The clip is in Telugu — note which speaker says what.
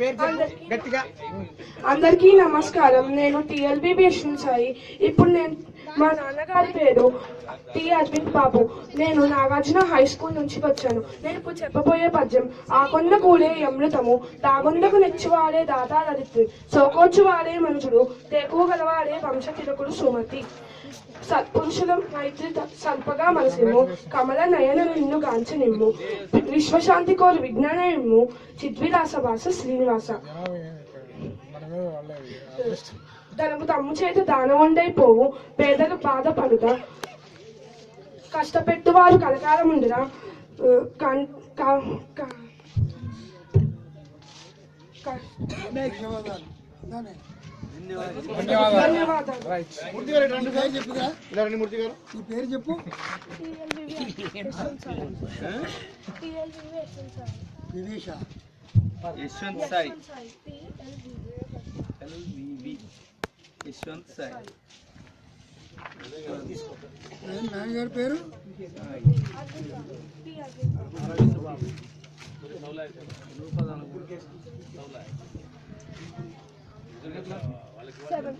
Speaker 1: గట్టిగా.
Speaker 2: అందరికీ నమస్కారం. నేను టిఎల్బి విష్ణు సాయి. ఇప్పుడు నేను మా నాన్నగారి పేరు టి అరవింద్ బాబు. నేను నాగార్జున హై స్కూల్ నుంచి వచ్చాను. నేను ఇప్పుడు చెప్పబోయే పద్యం ఆకొండ కూడే అమృతము. దాగొండకు నెచ్చివాడే దాతాదరిత్రి సోకోచ్చు వాడే మనుషుడు తేకువ గలవాడే వంశ తిరకుడు సుమతి. సత్పురుషులం మైత్రి సల్పగా మనసిమ్ము కమల నయన నిన్ను గాంచనిమ్ము. విశ్వశాంతి కోరు విజ్ఞాన నిమ్ము చిద్విలాస భాష శ్రీనివాస. ధనము తమ్ము చేత దానవండైపోవు. పేదలు బాధపడుట. కష్టపెట్టువారు కలకాలం ఉండురా ఆ, ధన్యవాదాలు.
Speaker 1: మూర్తి గారు ఇటు
Speaker 3: పేరు చెప్పు వివేష
Speaker 4: యశ్వంత్ సాయి యశ్వంత్ సాయి
Speaker 3: నాన్నగారి పేరు Seven.